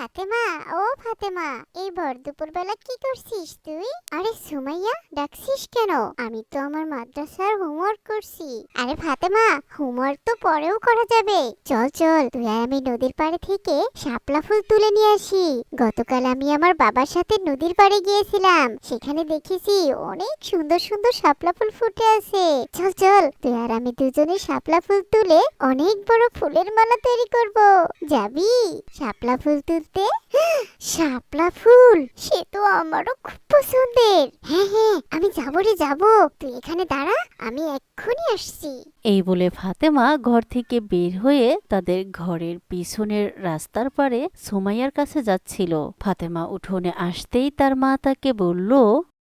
ফাতেমা, ও ফাতেমা এই ভর দুপুরবেলা কি করছিস তুই? আরে সুমাইয়া, ডাকছিস কেন? আমি তো আমার মাদ্রাসার হোমওয়ার্ক করছি। আরে ফাতেমা, হোমওয়ার্ক তো পরেও করা যাবে। চল চল, তুই আমি নদীর পাড়ে থেকে শাপলা ফুল তুলে নিয়ে আসি। গতকাল আমি আমার বাবার সাথে নদীর পাড়ে গিয়েছিলাম। সেখানে দেখেছি অনেক সুন্দর সুন্দর শাপলা ফুল ফুটে আছে। চল চল, তুই আর আমি দুজনে শাপলা ফুল তুলে অনেক বড় ফুলের মালা তৈরি করব। যাবি? শাপলা ফুল তুলতে শাপলা ফুল সে তো আমারও খুব পছন্দের। হ্যাঁ হ্যাঁ আমি যাব রে যাব। তুই এখানে দাঁড়া আমি এক্ষুনি আসছি। এই বলে ফাতেমা ঘর থেকে বের হয়ে তাদের ঘরের পিছনের রাস্তার পারে সুমাইয়ার কাছে যাচ্ছিল। ফাতেমা উঠোনে আসতেই তার মা তাকে বলল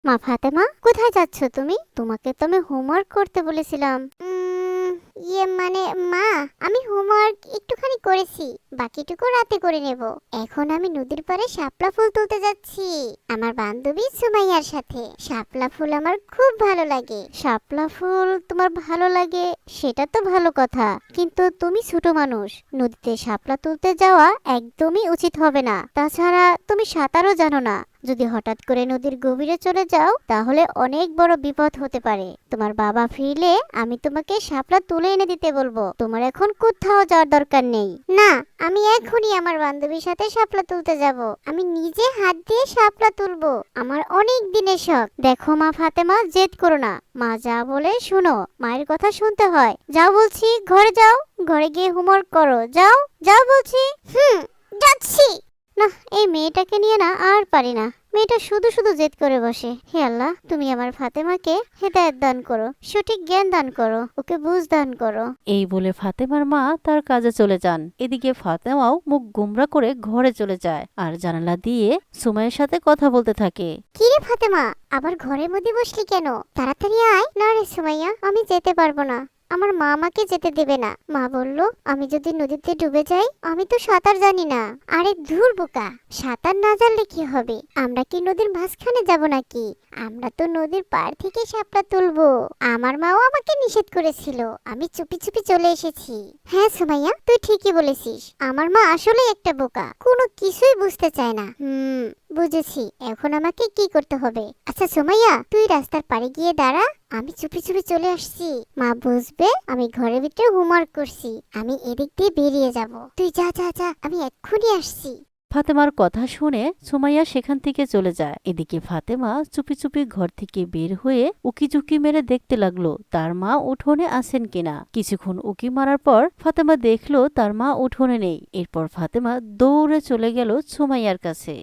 মা ফাতেমা কোথায় যাচ্ছ তুমি? তোমাকে তো আমি হোমওয়ার্ক করতে বলেছিলাম উম, ইয়ে মানে মা আমি হোমওয়ার্ক একটুখানি করেছি, বাকিটুকু রাতে করে নেব। এখন আমি নদীর পাড়ে শাপলা ফুল তুলতে যাচ্ছি। আমার বান্ধবী সুমাইয়ার সাথে। শাপলা ফুল আমার খুব ভালো লাগে। শাপলা ফুল তোমার ভালো লাগে, সেটা তো ভালো কথা। কিন্তু তুমি ছোট মানুষ, নদীতে শাপলা তুলতে যাওয়া একদমই উচিত হবে না। তাছাড়া তুমি সাঁতারও জানো না। যদি হঠাৎ করে নদীর গভীরে চলে যাও, তাহলে অনেক বড় বিপদ হতে পারে। তোমার বাবা ফিরলে আমি তোমাকে শাপলা তুলে এনে দিতে বলব। তোমার এখন কোথাও যাওয়ার দরকার নেই। না, আমি এখনই আমার বান্ধবীর সাথে শাপলা তুলতে যাব। আমি নিজে হাত দিয়ে শাপলা তুলবো। আমার অনেক দিনের শখ। দেখো মা ফাতেমা, জেদ করো না। মা যা বলে শোনো। মায়ের কথা শুনতে হয়। যাও বলছি, ঘরে যাও। ঘরে গিয়ে হোমওয়ার্ক করো। যাও যাও বলছি। হুম, যাচ্ছি। না এই মেয়েটাকে নিয়ে না আর পারি না। মেয়েটা শুধু শুধু জেদ করে বসে। হে আল্লাহ তুমি আমার ফাতেমাকে হেদায়েত দান করো সঠিক জ্ঞান দান করো ওকে বুঝ দান করো। এই বলে ফাতেমার মা তার কাজে চলে যান। এদিকে ফাতেমাও মুখ গুমরা করে ঘরে চলে যায় আর জানালা দিয়ে সুমাইয়ের সাথে কথা বলতে থাকে। কি রে ফাতেমা আবার ঘরের মধ্যে বসলি কেন? তাড়াতাড়ি আয় না রে সুমাইয়া আমি যেতে পারব না। আমার মা আমাকে যেতে দেবে না। মা বলল, আমি যদি নদীতে ডুবে যাই, আমি তো সাঁতার জানি না। আরে ধুর বোকা, সাঁতার না জানলে কি হবে? আমরা কি নদীর মাঝখানে যাব নাকি? আমরা তো নদীর পাড় থেকে সাপটা তুলবো। আমার মাও আমাকে নিষেধ করেছিল। আমি চুপি চুপি চলে এসেছি। হ্যাঁ সুমাইয়া, তুই ঠিকই বলেছিস। আমার মা আসলে একটা বোকা। কোনো কিছুই বুঝতে চায় না। হুম। বুঝেছি, এখন আমাকে কি করতে হবে? আচ্ছা সোমাইয়া, তুই রাস্তার পাড়ে গিয়ে দাঁড়া, আমি চুপি চুপি চলে আসছি। মা বুঝবে, আমি ঘরের ভিতরে হোমওয়ার্ক করছি, আমি এদিক দিয়ে বেরিয়ে যাব। তুই যা যা যা, আমি এক্ষুনি আসছি। ফাতেমার কথা শুনে সুমাইয়া সেখান থেকে চলে যায়। এদিকে ফাতেমা চুপি চুপি ঘর থেকে বের হয়ে উকি ঝুঁকি মেরে দেখতে লাগল, তার মা উঠোনে আছেন কিনা। কিছুক্ষণ উকি মারার পর ফাতেমা দেখল তার মা উঠোনে নেই। এরপর ফাতেমা দৌড়ে চলে গেল সুমাইয়ার কাছে।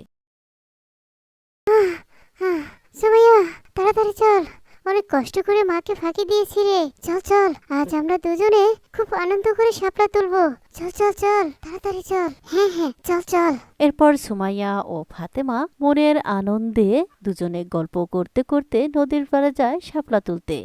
সোমাইয়া, তাড়াতাড়ি চল। অনেক কষ্ট করে মাকে ফাঁকি দিয়েছি রে। চল চল, আজ আমরা দুজনে খুব আনন্দ করে শাপলা তুলবো। চল চল চল, তাড়াতাড়ি চল। হ্যাঁ হ্যাঁ চল চল। এরপর সুমাইয়া ও ফাতেমা মনের আনন্দে দুজনে গল্প করতে করতে নদীর পাড়ে যায় শাপলা তুলতে।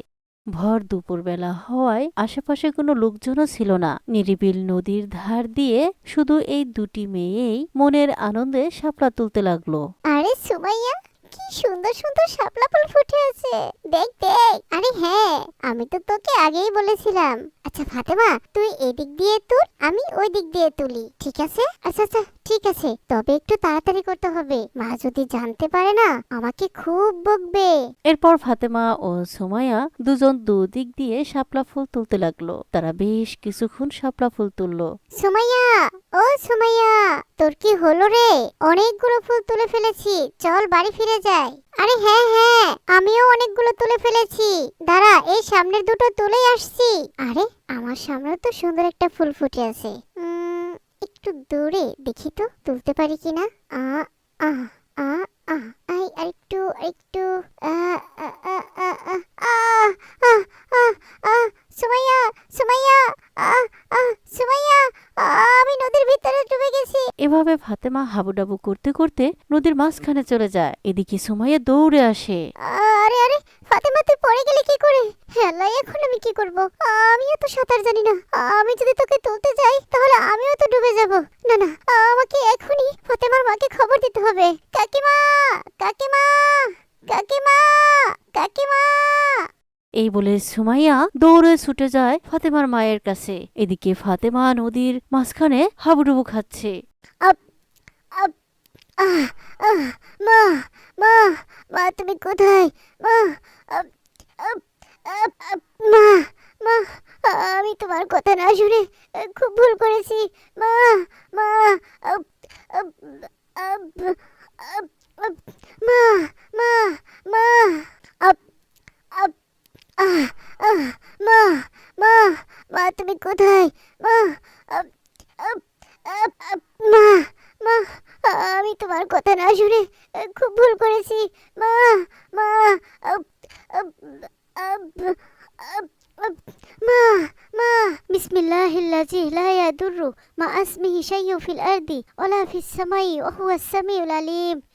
ভর দুপুরবেলা হওয়ায় আশেপাশে কোনো লোকজনও ছিল না। নিরিবিল নদীর ধার দিয়ে শুধু এই দুটি মেয়েই মনের আনন্দে শাপলা তুলতে লাগল। আরে সুমাইয়া কি সুন্দর সুন্দর শাপলা ফুল ফুটে আছে। দেখ দেখ। আরে হ্যাঁ আমি তো তোকে আগেই বলেছিলাম। আচ্ছা ফাতেমা তুই এদিক দিয়ে তুল আমি ওই দিক দিয়ে তুলি ঠিক আছে? আচ্ছা আচ্ছা ঠিক আছে। তবে একটু তাড়াতাড়ি করতে হবে। মা যদি জানতে পারে না আমাকে খুব বকবে। এরপর ফাতেমা ও সুমাইয়া দুজন দুদিক দিয়ে শাপলা ফুল তুলতে লাগল। তারা বেশ কিছুক্ষণ শাপলা ফুল তুললো। সুমাইয়া ও সুমাইয়া! তোর কি হলো রে অনেকগুলো ফুল তুলে ফেলেছি চল বাড়ি ফিরে যাই আরে হ্যাঁ হ্যাঁ আমিও অনেকগুলো তুলে ফেলেছি দাঁড়া এই সামনের দুটো তুলেই আসছি আরে আমার সামনে তো সুন্দর একটা ফুল ফুটে আছে একটু দূরে দেখি তো তুলতে পারি কিনা আ আ আ আ আই আরেকটু আরেকটু আ আ আ আ আ আ আ আ আ সুমাইয়া সুমাইয়া আ আ সুমাইয়া আ, আমি নদীর ভিতরে ডুবে গেছি এভাবে ফাতেমা হাবুডাবু করতে করতে নদীর মাঝখানে চলে যায়। এদিকে সুমাইয়া দৌড়ে আসে। আরে আরে ফাতেমা তুই পড়ে গেলে কি করে? হেলা এখন আমি কি করব? আমিও তো সাঁতার জানি না। আমি যদি তোকে তুলতে যাই তাহলে আমিও তো ডুবে যাব। না না আমাকে এখনই ফাতেমার মাকে খবর দিতে হবে। কাকিমা কাকিমা কাকিমা কাকিমা! এই বলে সুমাইয়া দৌড়ে ছুটে যায় ফাতেমার মায়ের কাছে। এদিকে ফাতেমা নদীর মাঝখানে হাবুডুবু খাচ্ছে। মা মা মা তুমি কোথায় মা মা মা আমি তোমার কথা না শুনে খুব ভুল করেছি মা মা মা মা মা মা মা মা তুমি কোথায় মা মা মা আমি তোমার কথা না শুনে আহ, খুব ভুল করেছি। মা মা আপ, আপ, আপ, আপ, আপ, মা মা বিসমিল্লাহিল্লাজি লা ইয়াদুররু মা আসমিহি শাইয়ুন ফিল আরদি ওয়ালা ফিস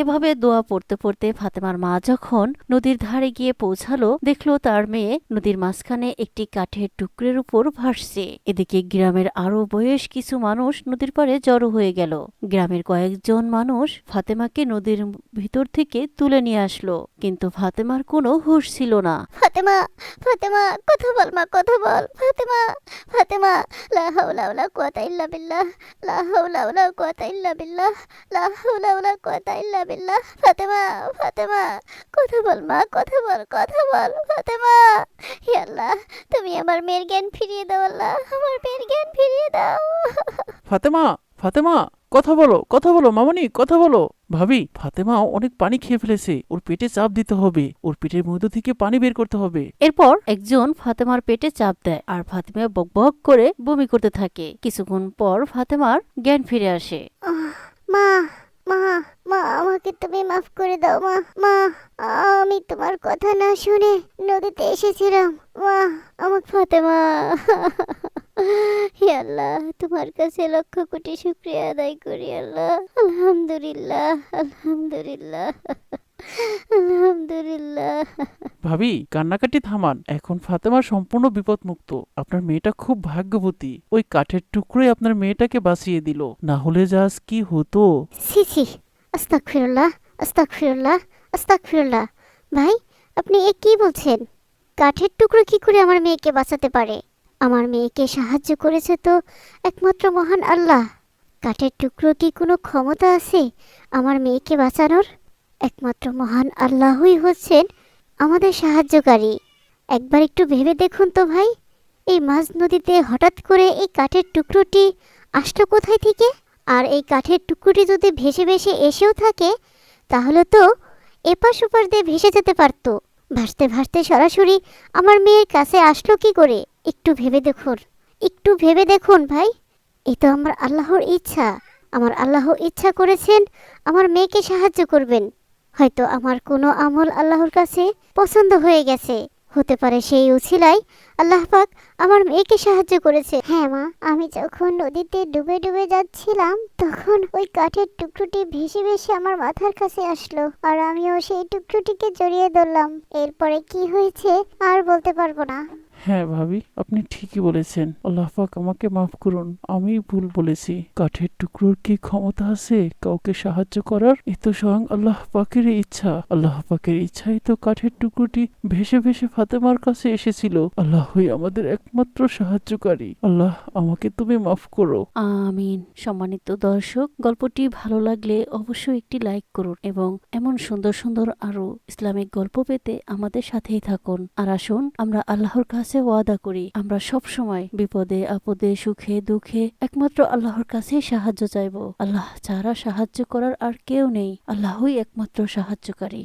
এভাবে দোয়া পড়তে পড়তে ফাতেমার মা যখন নদীর ধারে গিয়ে পৌঁছালো, দেখল তার মেয়ে নদীর মাঝখানে একটি কাঠের টুকরের উপর ভাসছে। এদিকে গ্রামের আরও বয়স কিছু মানুষ নদীর পাড়ে জড়ো হয়ে গেল। গ্রামের কয়েকজন মানুষ ফাতেমাকে নদীর ভিতর থেকে তুলে নিয়ে আসলো, কিন্তু ফাতেমার কোনো হুঁশ ছিল না। ফাতেমা ফাতেমা, কথা বল মা, কথা বল। ফাতেমা ফাতেমা, লা হাওলা ওয়ালা কুওয়াতা ইল্লা বিল্লাহ। লা হাওলা ওয়ালা কুওয়াতা ইল্লা বিল্লাহ। লা হাওলা ওয়ালা কুওয়াতা ইল্লা বিল্লাহ ফাতেমা ফাতেমা কথা বল মা কথা বল কথা বল ফাতেমা। হে আল্লাহ তুমি আমার মেয়ের জ্ঞান ফিরিয়ে দাও আল্লাহ আমার মেয়ের জ্ঞান ফিরিয়ে দাও। ফাতেমা ফাতেমা কথা বলো কথা বলো মামনি কথা বলো। ভাবি ফাতেমা অনেক পানি খেয়ে ফেলেছে ওর পেটে চাপ দিতে হবে ওর পেটের মধ্যে থেকে পানি বের করতে হবে। এরপর একজন ফাতেমার পেটে চাপ দেয় আর ফাতেমা বকবক করে বমি করতে থাকে। কিছুক্ষণ পর ফাতেমার জ্ঞান ফিরে আসে। আহ, মা মা মা, আমাকে তুমি মাফ করে দাও মা মা, আমি তোমার কথা না শুনে নদীতে এসেছিলাম। মা, আমার ফাতেমা, হে আল্লাহ, তোমার কাছে লক্ষ কোটি শুক্রিয়া আদায় করি আল্লাহ। আলহামদুলিল্লাহ আলহামদুলিল্লাহ। আলহামদুলিল্লাহ। ভাবি কান্নাকাটি থামান এখন ফাতেমা সম্পূর্ণ বিপদমুক্ত। আপনার মেয়েটা খুব ভাগ্যবতী। ওই কাঠের টুকরোই আপনার মেয়েটাকে বাঁচিয়ে দিল। না হলে যাস কি হতো? ছি ছি আস্তাগফিরুল্লাহ আস্তাগফিরুল্লাহ আস্তাগফিরুল্লাহ। ভাই আপনি এ কি বলছেন? কাঠের টুকরো কি করে আমার মেয়েকে বাঁচাতে পারে? আমার মেয়েকে সাহায্য করেছে তো একমাত্র মহান আল্লাহ। কাঠের টুকরো কি কোনো ক্ষমতা আছে আমার মেয়েকে বাঁচানোর? একমাত্র মহান আল্লাহই হচ্ছেন আমাদের সাহায্যকারী। একবার একটু ভেবে দেখুন তো ভাই, এই মাঝ নদীতে হঠাৎ করে এই কাঠের টুকরোটি আসলো কোথায় থেকে? আর এই কাঠের টুকরোটি যদি ভেসে ভেসে এসেও থাকে, তাহলে তো এপাশ ওপাশ দিয়ে ভেসে যেতে পারতো। ভাসতে ভাসতে সরাসরি আমার মেয়ের কাছে আসলো কি করে? একটু ভেবে দেখুন, একটু ভেবে দেখুন ভাই। এ তো আমার আল্লাহর ইচ্ছা। আমার আল্লাহ ইচ্ছা করেছেন আমার মেয়েকে সাহায্য করবেন। হয়তো আমার কোনো আমল আল্লাহর কাছে পছন্দ হয়ে গেছে। হতে পারে সেই উছিলাই আল্লাহ পাক আমার মেয়েকে সাহায্য করেছে। হ্যাঁ মা, আমি যখন নদীতে ডুবে ডুবে যাচ্ছিলাম, তখন ওই কাঠের টুকরোটি ভেসে ভেসে আমার মাথার কাছে আসলো আর আমিও সেই টুকরোটিকে জড়িয়ে ধরলাম। এরপরে কি হয়েছে আর বলতে পারব না। হ্যাঁ ভাবি, আপনি ঠিকই বলেছেন। আল্লাহ পাক আমাকে মাফ করুন, আমি ভুল বলেছি। কাঠের টুকরোর কি ক্ষমতা আছে? কাউকে সাহায্য করার? এ তো স্বয়ং আল্লাহ পাকের ইচ্ছা। আল্লাহ পাকের ইচ্ছাই তো কাঠের টুকরোটি ভেসে ভেসে ফাতেমার কাছে এসেছিল। আল্লাহই আমাদের একমাত্র সাহায্যকারী। আল্লাহ আমাকে তুমি মাফ করো। আমিন। সম্মানিত দর্শক, গল্পটি ভালো লাগলে অবশ্যই একটি লাইক করুন এবং এমন সুন্দর সুন্দর আরও ইসলামিক গল্প পেতে আমাদের সাথেই থাকুন। আর আসুন, আমরা আল্লাহর কাছে ওয়াদা করি, আমরা সব সময় বিপদে, আপদে, সুখে, দুঃখে একমাত্র আল্লাহর কাছেই সাহায্য চাইব। আল্লাহ ছাড়া সাহায্য করার আর কেউ নেই। আল্লাহই একমাত্র সাহায্যকারী।